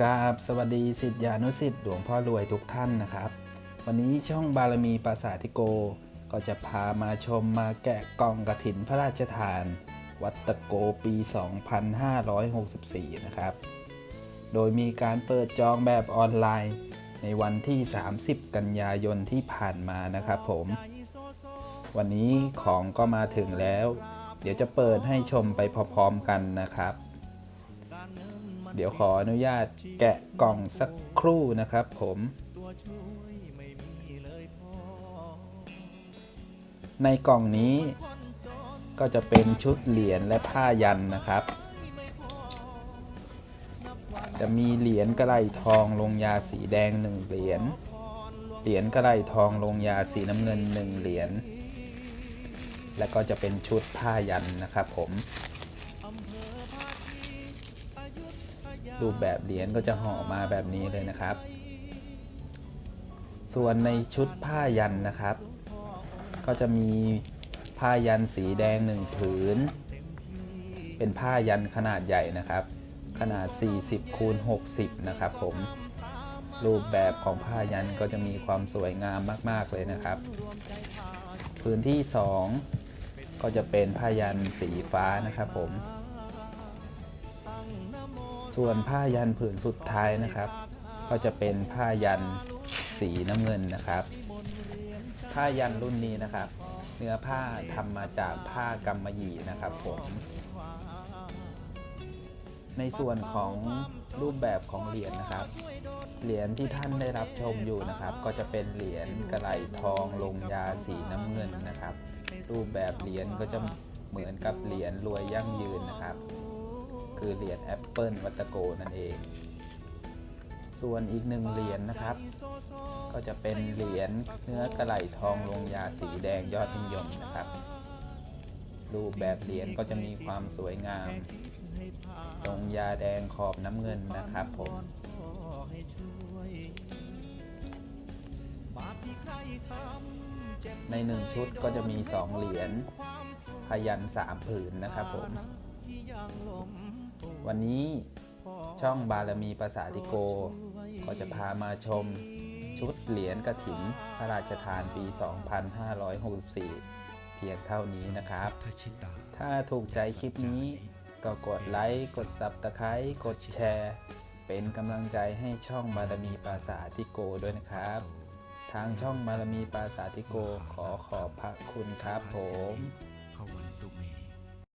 กราบสวัสดีสิทธิานุสิทธิ์หลวงพ่อรวยทุกท่านนะครับ วันนี้ช่องบารมีปราสาทิโก ก็จะพามาชมมาแกะกล่องกระถินพระราชทาน วัดตะโกปี 2564 นะครับ โดยมีการเปิดจองแบบออนไลน์ในวันที่ 30 กันยายนที่ผ่านมานะครับผม วันนี้ของก็มาถึงแล้ว เดี๋ยวจะเปิดให้ชมไปพร้อมๆกันนะครับ เดี๋ยวขออนุญาตแกะกล่องสักครู่นะครับผมในกล่องนี้ก็จะเป็นชุดเหรียญและผ้ายันนะครับ จะมีเหรียญกระไหลทองลงยาสีแดงหนึ่งเหรียญ เหรียญกระไหลทองลงยาสีน้ำเงินหนึ่งเหรียญ และก็จะเป็นชุดผ้ายันนะครับผม รูปแบบเหรียญก็จะห่อมาแบบนี้เลยนะครับ ส่วนในชุดผ้ายันนะครับ ก็จะมีผ้ายันสีแดงหนึ่งผืน เป็นผ้ายันขนาดใหญ่นะครับ ขนาด 40คูณ60 นะครับผมรูปแบบของผ้ายันก็จะมีความสวยงามมาก ๆ เลยนะครับ พื้นที่ 2 ก็จะเป็นผ้ายันสีฟ้านะครับผม ส่วนผ้ายันผืนสุดท้ายนะครับ ก็จะเป็นผ้ายันสีน้ำเงินนะครับ ผ้ายันรุ่นนี้นะครับ เนื้อผ้าทำมาจากผ้ากำมะหยี่นะครับผมในส่วนของรูปแบบของเหรียญนะครับ เหรียญที่ท่านได้รับชมอยู่นะครับ ก็จะเป็นเหรียญกระไหลทองลงยาสีน้ำเงินนะครับ รูปแบบเหรียญก็จะเหมือนกับเหรียญรวยยั่งยืนนะครับ คือเหรียญแอปเปิลวัตโกนั่นเอง ส่วนอีกหนึ่งเหรียญนะครับ ก็จะเป็นเหรียญเนื้อกระไหลทองลงยาสีแดงยอดนิยมนะครับ รูปแบบเหรียญก็จะมีความสวยงามลงยาแดงขอบน้ำเงินนะครับผมในหนึ่งชุดก็จะมีสองเหรียญพยันสามผืนนะครับผม วันนี้ช่องบารมีภาษาทิโก ก็จะพามาชมชุดเหรียญกระถินพระราชทานปี 2564 เพียงเท่านี้นะครับ ถ้าถูกใจคลิปนี้ ก็กดไลค์กดซับตะไคร้กดแชร์ เป็นกำลังใจให้ช่องบารมีปราสาทิโกด้วยนะครับ ทางช่องบารมีปาสาททิโกขอขอบพระคุณครับผม